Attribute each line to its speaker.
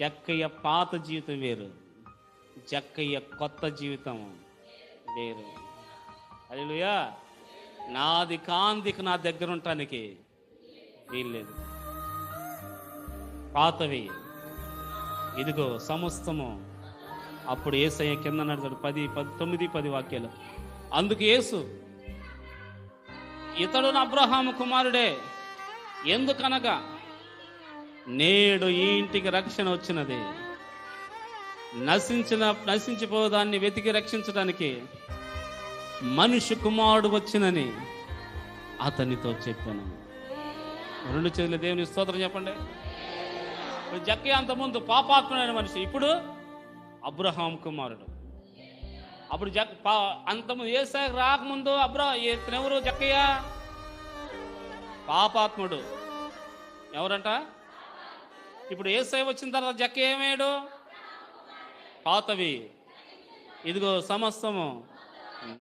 Speaker 1: జక్కయ్య పాత జీవితం వేరు. జక్కయ్య కొత్త జీవితం వేరు. అదిలుయా నాది కాంతికి నా దగ్గర ఉండటానికి వీల్లేదు. పాతవి. ఇదిగో సమస్తము అప్పుడు ఏసయ్య కింద నడుతాడు పది పది తొమ్మిది పది వాక్యాలు. అందుకు యేసు ఇతడు నా అబ్రహాము కుమారుడే ఎందుకనగా నేడు ఈ ఇంటికి రక్షణ వచ్చినది. నశించిన నశించిపోదాన్ని వెతికి రక్షించడానికి మనిషి కుమారుడు వచ్చినని అతనితో చెప్పాను. రెండు చేతుల దేవుని స్తోత్రం చెప్పండి. జక్కి జక్కయ్య పాపాత్మైన మనిషి ఇప్పుడు అబ్రహాం కుమారుడు. అప్పుడు జక్ పా అంతకుముందు ఏ రాకముందు అబ్రా ఎవరు? జక్కయ్య? పాపాత్ముడు. ఎవరంట? ఇప్పుడు ఏసై వచ్చిన తర్వాత జక్క ఏమయ్యాడు? పాతవి. ఇదిగో సమస్తము.